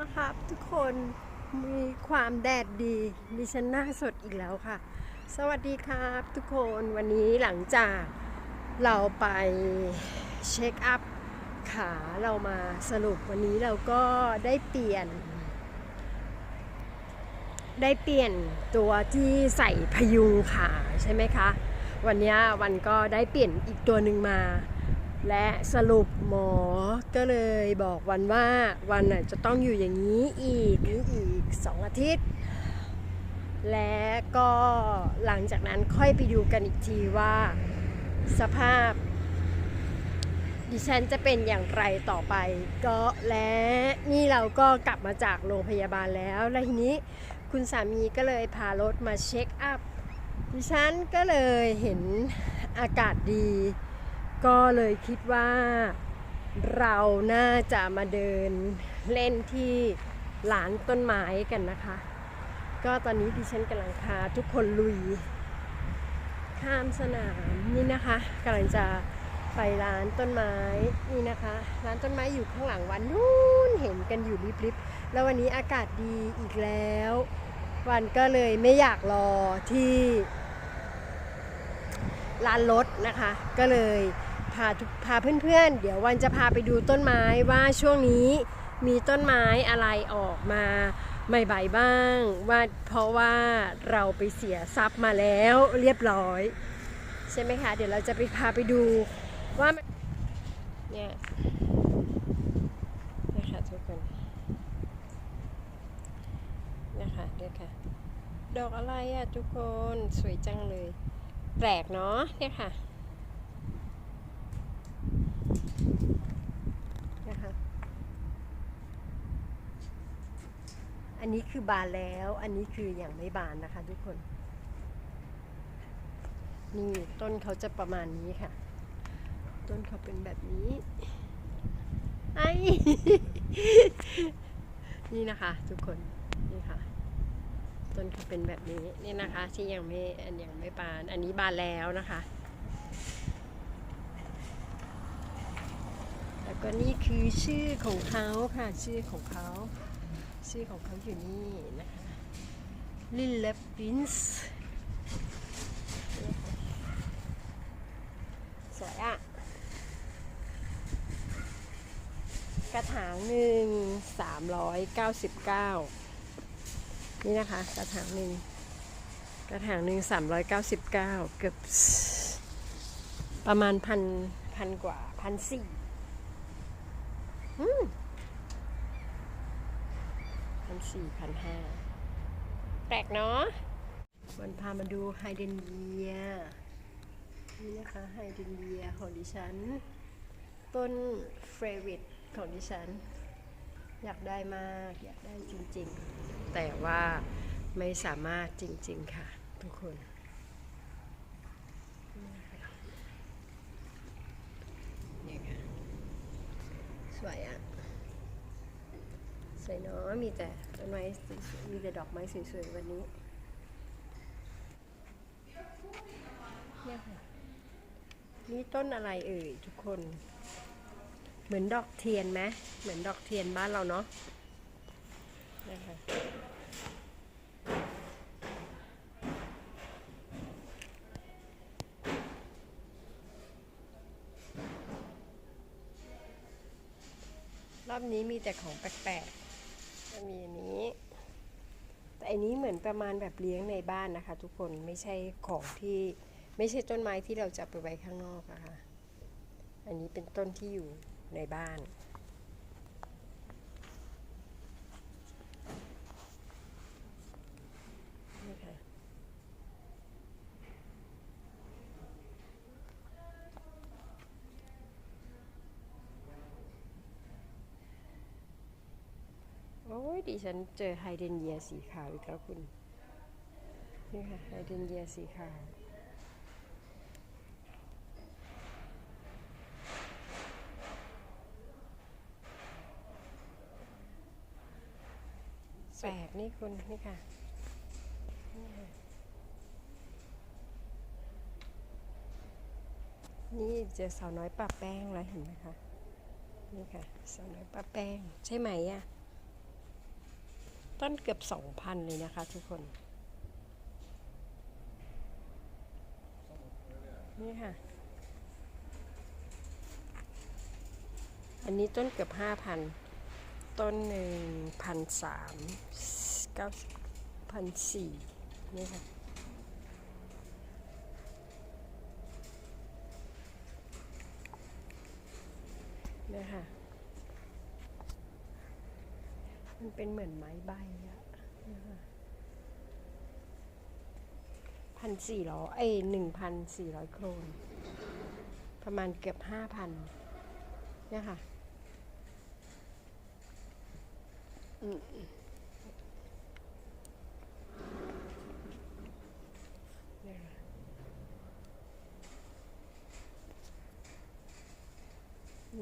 นะครับทุกคนมีความแดดดีดิฉันหน้าสดอีกแล้วค่ะ สวัสดีครับทุกคนวันนี้หลังจากเราไปเช็คอัพขาเรามาสรุปวันนี้เราก็ได้เปลี่ยน ได้เปลี่ยนตัวที่ใส่พยุงขาใช่ไหมคะ วันนี้วันก็ได้เปลี่ยนอีกตัวหนึ่งมา และสรุปหมอก็เลยบอกวันว่าวันจะต้องอยู่อย่างนี้อีกนี้อีกสองอาทิตย์ และก็หลังจากนั้นค่อยไปดูกันอีกทีว่าสภาพดิฉันจะเป็นอย่างไรต่อไป ก็และนี่เราก็กลับมาจากโรงพยาบาลแล้ว และทีนี้ คุณสามีก็เลยพารถมาเช็คอัพดิฉันก็เลยเห็นอากาศดี ก็เลยคิดว่าเราน่าจะมาเดินเล่นที่หลานต้นไม้กันนะคะ ก็ตอนนี้ดิฉันกำลังพาทุกคนลุย ข้ามสนามนี่นะคะกำลังจะไปร้านต้นไม้นี่นะคะ ร้านต้นไม้อยู่ข้างหลังวันนู้นเห็นกันอยู่ริบๆแล้ววันนี้อากาศดีอีกแล้ว วันก็เลยไม่อยากรอที่ร้านรถนะคะ ก็เลยพาพาเพื่อนๆ เดี๋ยววันจะพาไปดูต้นไม้ว่าช่วงนี้มีต้นไม้อะไรออกมาใหม่ๆบ้างว่าเพราะว่าเราไปเสียทรัพย์มาแล้วเรียบร้อย ใช่ไหมคะ เดี๋ยวเราจะไปพาไปดูว่าเนี่ยนะคะทุกคนนะคะเดี๋ยวค่ะ ดอกอะไรอะทุกคนสวยจังเลย แปลกเนาะเนี่ยค่ะนะคะอันนี้คือบานแล้ว อันนี้คืออย่างไม่บานนะคะทุกคน นี่ต้นเขาจะประมาณนี้ค่ะ ต้นเขาเป็นแบบนี้ ไอนี่นะคะ ทุกคน นี่ค่ะ ต้นเขาเป็นแบบนี้นี่นะคะ ที่ยังไม่อันยังไม่บาน อันนี้บานแล้วนะคะ แล้วก็นี่คือชื่อของเขาค่ะชื่อของเขา ชื่อของเขาอยู่นี่นะคะลิลเลปินส์สวยอะกระถางหนึ่งสามร้อยเก้าสิบเก้า นี่นะคะ กระถางหนึ่งกระถางหนึ่งสามร้อยเก้าสิบเก้าเกือบประมาณพันพันกว่าพันสี่พันสี่พันห้าแปลกเนาะวันพามาดูไฮเดรนเยียนี่นะคะไฮเดรนเยียของดิฉัน ต้นเฟรวิตของดิฉัน อยากได้มาก อยากได้จริงๆ แต่ว่าไม่สามารถจริง ๆ ค่ะ ทุกคนนี่ค่ะสวยอะสวยเนาะมีแต่ต้นไม้มีแต่ดอกไม้สวยๆวันนี้เนี่ยค่ะนี่ต้นอะไรเอ่ยทุกคน เหมือนดอกเทียนไหมเหมือนดอกเทียนบ้านเราเนาะนะคะรอบนี้มีแต่ของแปลกๆก็มีอันนี้ แต่อันนี้เหมือนประมาณแบบเลี้ยงในบ้านนะคะ ทุกคนไม่ใช่ของที่ไม่ใช่ต้นไม้ที่เราจะไปไว้ข้างนอกอะค่ะ อันนี้เป็นต้นที่อยู่ ในบ้านนี่ค่ะโอ้ยดิฉันเจอไฮเดนเยียสีขาวอีกแล้วคุณ นี่ค่ะไฮเดนเยียสีขาว ส แปลกๆ นี่คุณนี่ค่ะนี่ค่ะ นี่เจอสาวน้อยป้าแป้งแล้วเห็นไหมคะ นี่ค่ะสาวน้อยป้าแป้ง ใช่ไหมอะต้นเกือบสองพันเลยนะคะทุกคน นี่ค่ะ อันนี้ต้นเกือบห้าพันต้นหนึ่งพันสาม เก้าพันสี่นี่ค่ะเนี่ยค่ะมันเป็นเหมือนไม้ใบอะพันสี่ร้อยเอ้หนึ่งพันสี่ร้อยโครน ประมาณเกือบห้าพันเนี่ยค่ะ อืมเนี่ยค่ะ นี่ค่ะ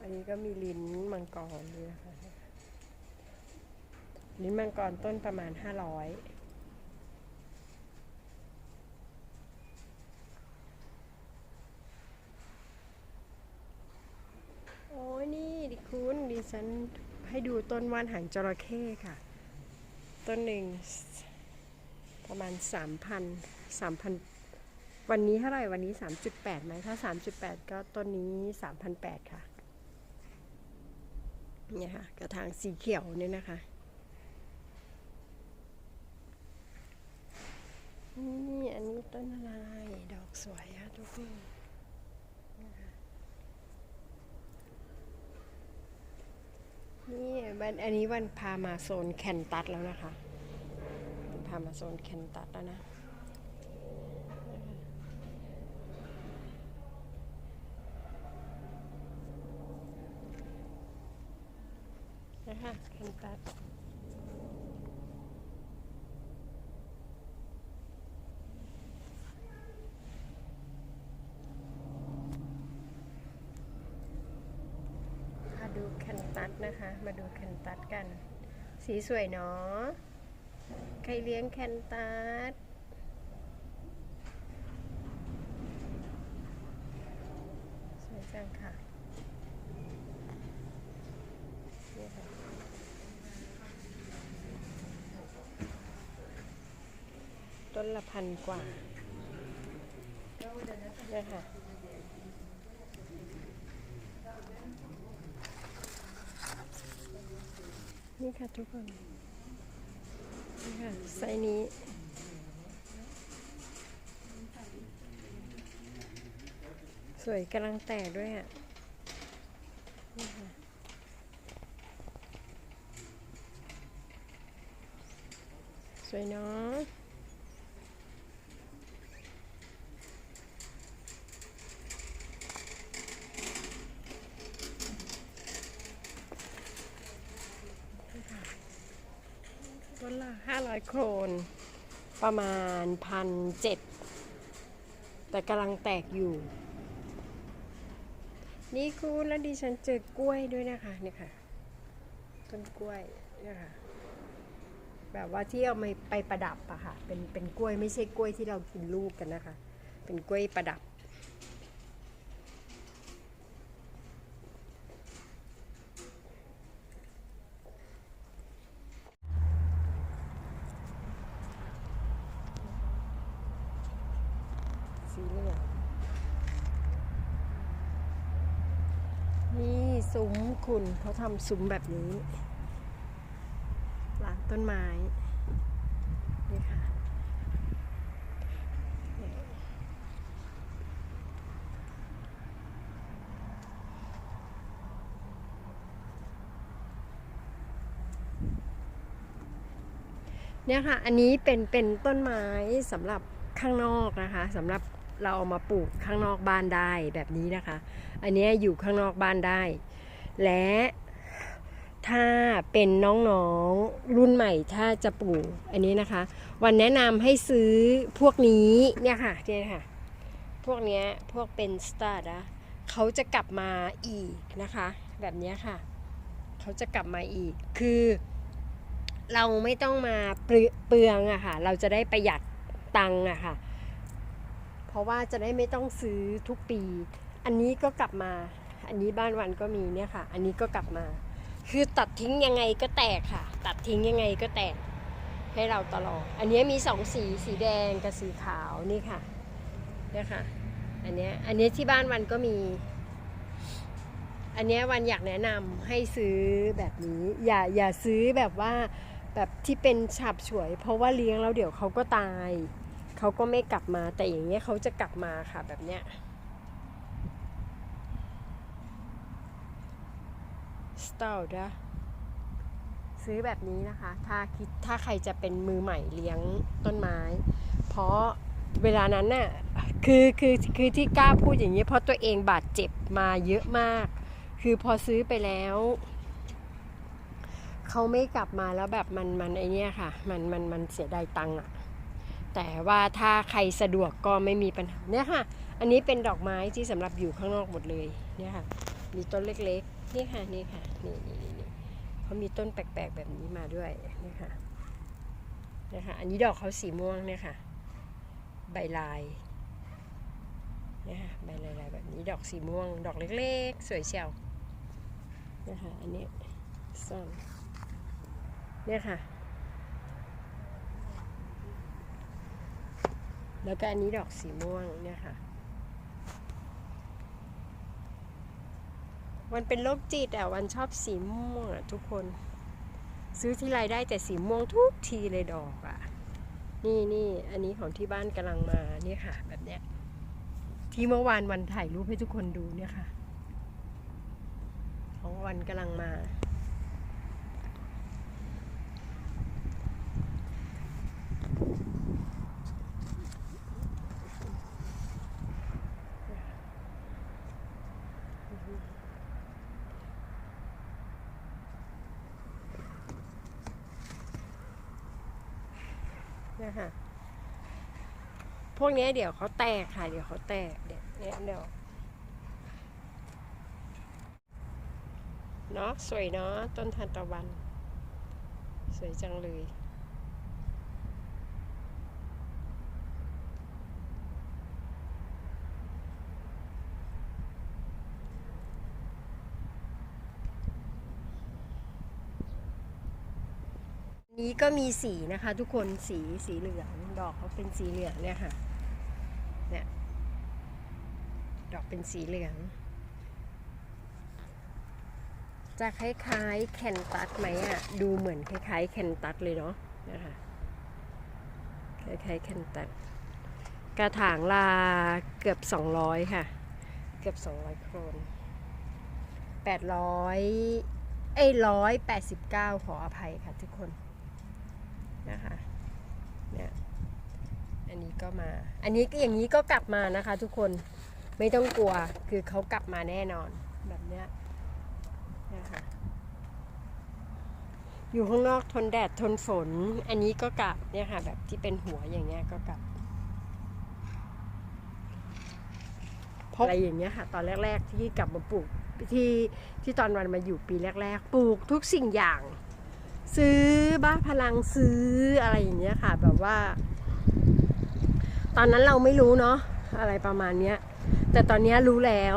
อันนี้ก็มีลิ้นมังกรด้วยนะคะลิ้นมังกรต้นประมาณห้าร้อยโอ้ยนี่ดิคุณดิฉันให้ดูต้นว่านหางจระเข้ค่ะ ต้นหนึ่งประมาณสามพันสามพัน วันนี้เท่าไหร่วันนี้ 3.8ไหมถ้า 3.8 ก็ต้นนี้ 3,800 ค่ะเนี่ยค่ะ กระถางสีเขียวเนี่ยนะคะนี่อันนี้ต้นอะไรดอกสวยอะทุกคนนี่วันอันนี้วันพามาโซนแคนตัสแล้วนะคะ พามาโซนแคนตัสแล้วนะแคนตัสมาดูแคนตัสนะคะ มาดูแคนตัสกัน สีสวยเนาะใครเลี้ยงแคนตัสสวยจังค่ะนี่ค่ะต้นละพันกว่าเนี่ยค่ะ นี่ค่ะทุกคนนี่ค่ะไซนี้ สวยกำลังแตกด้วยอะนี่ค่ะสวยเนาะ ต้นละห้าร้อยโครน ประมาณพันเจ็ดแต่กำลังแตกอยู่ นี่คุณแล้วดิฉันเจอกล้วยด้วยนะคะเนี่ยค่ะ ต้นกล้วยเนี่ยค่ะแบบว่าที่เอาไปไปประดับอะค่ะ เป็นเป็นกล้วยไม่ใช่กล้วยที่เรากินลูกกันนะคะ เป็นกล้วยประดับ สีเหลืองนี่ซุ้มคุณเขาทำซุ้มแบบนี้หลังต้นไม้นี่ค่ะเนี่ยค่ะ อันนี้เป็นเป็นต้นไม้สำหรับข้างนอกนะคะสำหรับ เราเอามาปลูกข้างนอกบ้านได้แบบนี้นะคะ อันนี้อยู่ข้างนอกบ้านได้ และถ้าเป็นน้องๆรุ่นใหม่ถ้าจะปลูกอันนี้นะคะ วันแนะนำให้ซื้อพวกนี้เนี่ยค่ะเนี่ยค่ะ พวกเนี้ยพวกเป็นสตาร์นะเขาจะกลับมาอีกนะคะ แบบนี้ค่ะ เขาจะกลับมาอีกคือ เราไม่ต้องมาเปลืองอะค่ะ เราจะได้ประหยัดตังอะค่ะ เพราะว่าจะได้ไม่ต้องซื้อทุกปี อันนี้ก็กลับมา อันนี้บ้านวันก็มีเนี่ยค่ะ อันนี้ก็กลับมา คือตัดทิ้งยังไงก็แตกค่ะ ตัดทิ้งยังไงก็แตกให้เราตลอด อันนี้มีสองสี สีแดงกับสีขาวนี่ค่ะเนี่ยค่ะ อันเนี้ยอันเนี้ยที่บ้านวันก็มี อันเนี้ยวันอยากแนะนำให้ซื้อแบบนี้ อย่าอย่าซื้อแบบว่าแบบที่เป็นฉับฉวย เพราะว่าเลี้ยงแล้วเดี๋ยวเขาก็ตาย เขาก็ไม่กลับมาแต่อย่างเงี้ยเขาจะกลับมาค่ะแบบเนี้ยสตาร์ดะซื้อแบบนี้นะคะ ถ้าคิดถ้าใครจะเป็นมือใหม่เลี้ยงต้นไม้ เพราะเวลานั้นน่ะคือคือคือที่กล้าพูดอย่างนี้เพราะตัวเองบาดเจ็บมาเยอะมาก คือพอซื้อไปแล้วเขาไม่กลับมาแล้วแบบมันมันไอเนี้ยค่ะ มันมันมันเสียดายตังค์อะ แต่ว่าถ้าใครสะดวกก็ไม่มีปัญหาเนี่ยค่ะ อันนี้เป็นดอกไม้ที่สำหรับอยู่ข้างนอกหมดเลยเนี่ยค่ะ มีต้นเล็กๆนี่ค่ะนี่ค่ะนี่นี่นี่เขามีต้นแปลกๆแบบนี้มาด้วยนี่ค่ะเนี่ยค่ะอันนี้ดอกเขาสีม่วงเนี่ยค่ะ ใบลายเนี่ยค่ะใบลายๆแบบนี้ดอกสีม่วง ดอกเล็กๆ สวยเชียวเนี่ยค่ะอันนี้ซ่อนเนี่ยค่ะ แล้วก็อันนี้ดอกสีม่วงเนี่ยค่ะ วันเป็นโรคจิตอะวันชอบสีม่วงอะทุกคน ซื้อที่ไรได้แต่สีม่วงทุกทีเลยดอกอะ นี่นี่อันนี้ของที่บ้านกำลังมาเนี่ยค่ะ แบบเนี้ย ที่เมื่อวานวันถ่ายรูปให้ทุกคนดูเนี่ยค่ะ ของวันกำลังมา ค่ะ พวกนี้เดี๋ยวเขาแตกค่ะ เดี๋ยวเขาแตกเดี๋ยวเนี่ยเดี๋ยวเนาะสวยเนาะต้นทานตะวัน สวยจังเลย นี้ก็มีสีนะคะทุกคนสีสีเหลืองดอกเขาเป็นสีเหลืองเนี่ยค่ะเนี่ยดอกเป็นสีเหลือง จะคล้ายๆแคนตัสไหมอะ่ะดูเหมือนคล้ายๆแคนตัสเลยเนาะนะคะคล้ายๆแคนตัสกระถางลาเกือบ 200 ค่ะ เกือบ 200 โครน800 เอ้ย189 ขออภัยค่ะทุกคน นะคะเนี่ยอันนี้ก็มา อันนี้ก็อย่างนี้ก็กลับมานะคะทุกคนไม่ต้องกลัวคือเขากลับมาแน่นอนแบบเนี้ยนะคะอยู่ข้างนอกทนแดดทนฝน อันนี้ก็กลับเนี่ยค่ะแบบที่เป็นหัวอย่างเงี้ยก็กลับเพราะอะไรอย่างเงี้ยค่ะ ตอนแรก ๆ ที่กลับมาปลูกที่ที่ตอนวันมาอยู่ปีแรก ๆ ปลูกทุกสิ่งอย่าง ซื้อบ้าพลังซื้ออะไรอย่างเงี้ยค่ะ แบบว่า ตอนนั้นเราไม่รู้เนาะอะไรประมาณเนี้ย แต่ตอนนี้รู้แล้ว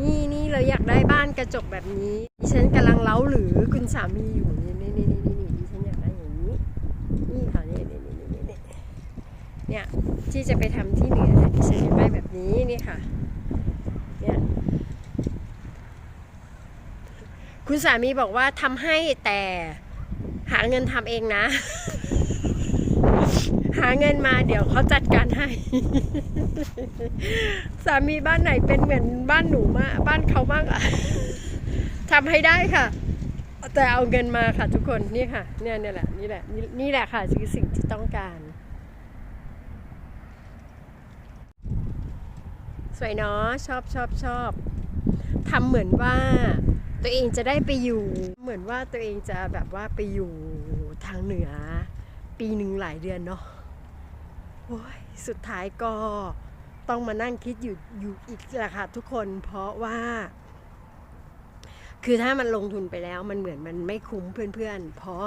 นี่นี่เราอยากได้บ้านกระจกแบบนี้ดิฉันกำลังเล้าหรือคุณสามีอยู่นี่นี่นี่นี่นี่ดิฉันอยากได้อย่างนี้นี่ค่ะนี่นี่นี่นี่นี่เนี่ยที่จะไปทำที่เหนือดิฉันอยากได้แบบนี้นี่ค่ะเนี่ยคุณสามีบอกว่าทำให้แต่ หาเงินทำเองนะ หาเงินมาเดี๋ยวเขาจัดการให้ สามีบ้านไหนเป็นเหมือนบ้านหนูมากบ้านเขามากอะทำให้ได้ค่ะ แต่เอาเงินมาค่ะทุกคนนี่ค่ะ เนี่ยเนี่ยแหละนี่แหละนี่นี่แหละค่ะคือสิ่งที่ต้องการสวยเนาะชอบชอบชอบ ทำเหมือนว่าตัวเองจะได้ไปอยู่ เหมือนว่าตัวเองจะแบบว่าไปอยู่ทางเหนือ ปีหนึ่งหลายเดือนเนาะโอ้ยสุดท้ายก็ต้องมานั่งคิดอยู่อยู่อีกแหละค่ะทุกคนเพราะว่า คือถ้ามันลงทุนไปแล้วมันเหมือนมันไม่คุ้มเพื่อนๆ เพราะ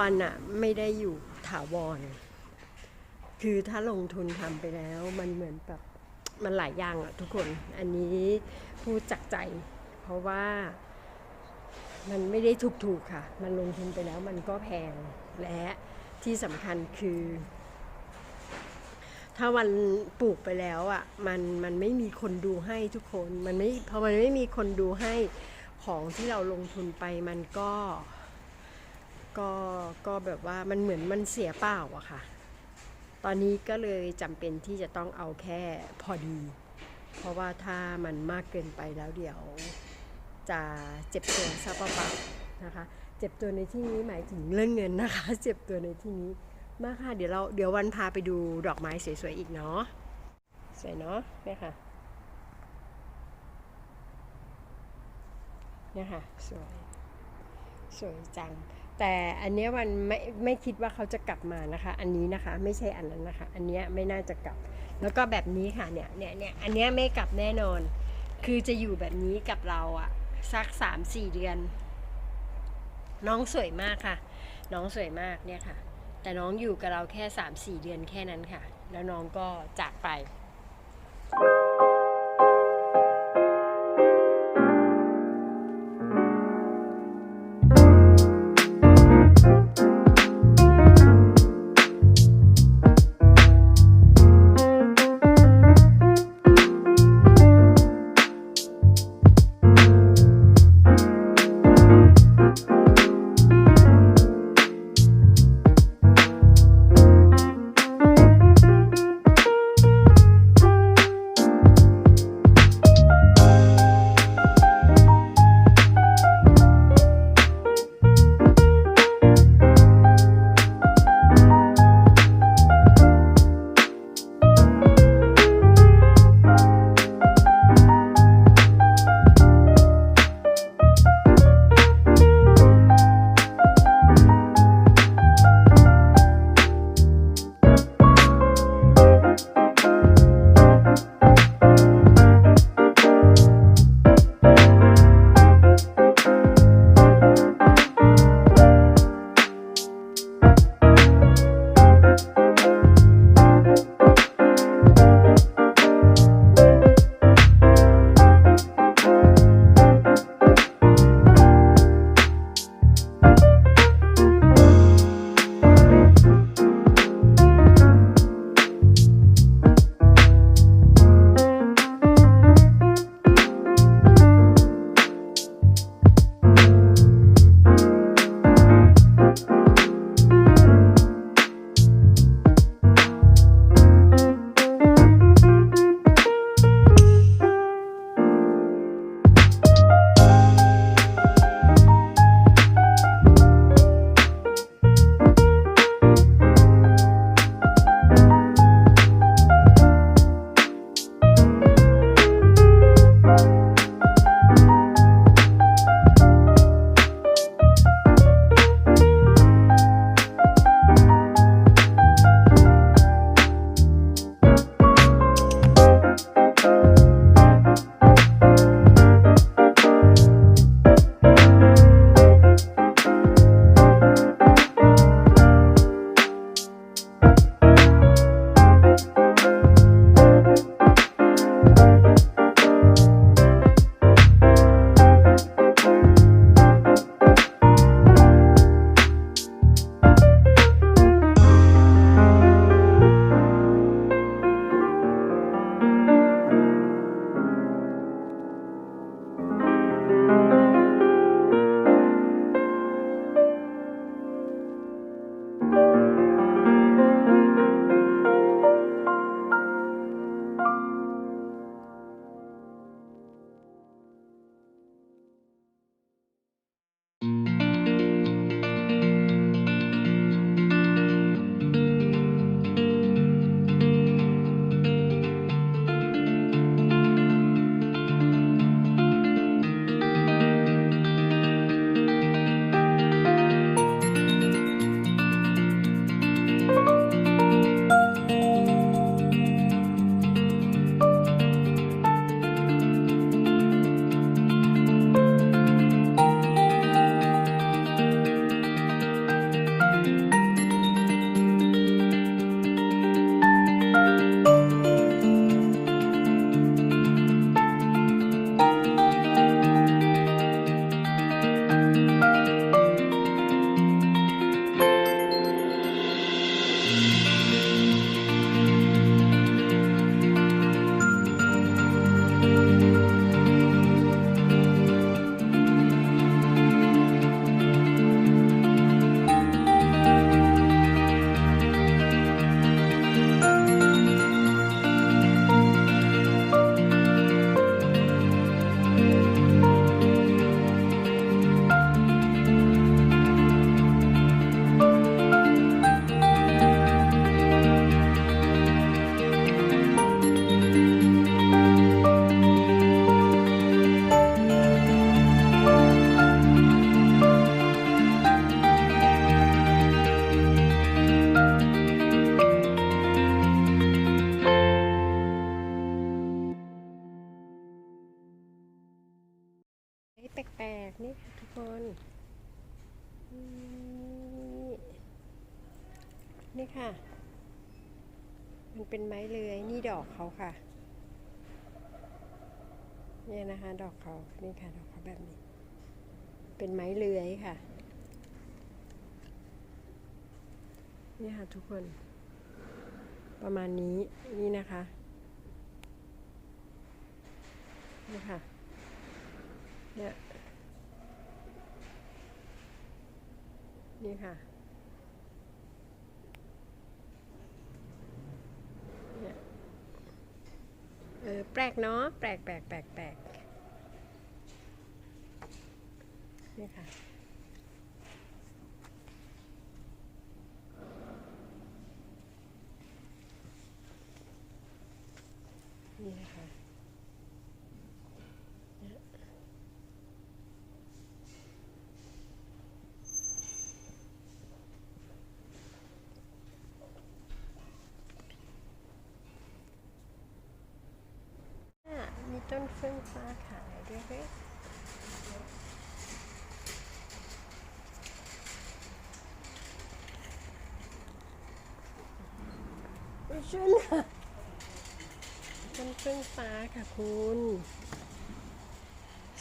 มันอะไม่ได้อยู่ถาวร คือถ้าลงทุนทำไปแล้วมันเหมือนแบบ มันหลายอย่างอะทุกคน อันนี้พูดจากใจ เพราะว่ามันไม่ได้ถูกๆค่ะ มันลงทุนไปแล้วมันก็แพง และที่สำคัญคือ ถ้าวันปลูกไปแล้วอะ มันมันไม่มีคนดูให้ทุกคน มันไม่พอมันไม่มีคนดูให้ของที่เราลงทุนไปมันก็ ก็ก็แบบว่ามันเหมือนมันเสียเปล่าอะค่ะ ตอนนี้ก็เลยจำเป็นที่จะต้องเอาแค่พอดี เพราะว่าถ้ามันมากเกินไปแล้วเดี๋ยวจะเจ็บตัวซะเปล่าๆนะคะ เจ็บตัวในที่นี้หมายถึงเรื่องเงินนะคะ เจ็บตัวในที่นี้มากค่ะ เดี๋ยวเราเดี๋ยววันพาไปดูดอกไม้สวยๆอีกเนาะ สวยเนาะเนี่ยค่ะเนี่ยค่ะ สวย สวยจัง แต่อันเนี้ยมันไม่ไม่คิดว่าเขาจะกลับมานะคะ อันนี้นะคะไม่ใช่อันนั้นนะคะ อันเนี้ยไม่น่าจะกลับ แล้วก็แบบนี้ค่ะเนี่ยเนี่ยเนี่ยอันเนี้ยไม่กลับแน่นอน คือจะอยู่แบบนี้กับเราอะสักสามสี่เดือน น้องสวยมากค่ะ น้องสวยมากเนี่ยค่ะ แต่น้องอยู่กับเราแค่สามสี่เดือนแค่นั้นค่ะ แล้วน้องก็จากไป นี่ค่ะ มันเป็นไม้เลื้อยนี่ดอกเขาค่ะ เนี่ยนะคะ ดอกเขานี่ค่ะ ดอกเขาแบบนี้ เป็นไม้เลื้อยค่ะ นี่ค่ะทุกคน ประมาณนี้นี่นะคะนี่ค่ะ เนี่ย นี่ค่ะเออแปลกเนาะแปลกแปลกแปลกแปลกนี่ค่ะ นี่นะคะเนี่ยอะมี ต้นเฟื่องฟ้าขายด้วยเว้ยไม่ใช่นะต้นเฟื่องฟ้าค่ะคุณ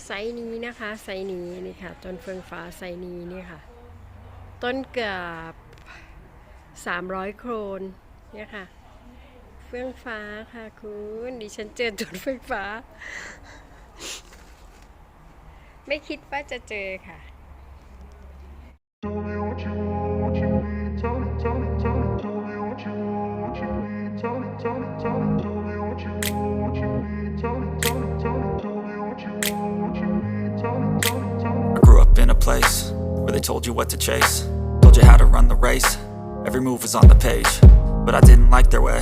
ไซนี้นะคะไซนี้นี่ค่ะต้นเฟื่องฟ้าไซนี้นี่ค่ะ ต้นเกือบ300 โครนเนี่ยค่ะ ฟื่องฟ้าค่ะคุณ ดิฉันเจอต้นเฟื่องฟ้า ไม่คิดว่าจะเจอค่ะ Tell me what you want, what you need. Tell me, tell me, tell me, tell me what you want, what you need. Tell me, tell me, tell me, tell me what you want, what you need. Tell me, tell me, tell me, tell me what you want, what you need. Tell me, tell me, tell me. I grew up in a place where they told you what to chase, told you how to run the race. Every move was on the page, but I didn't like their way.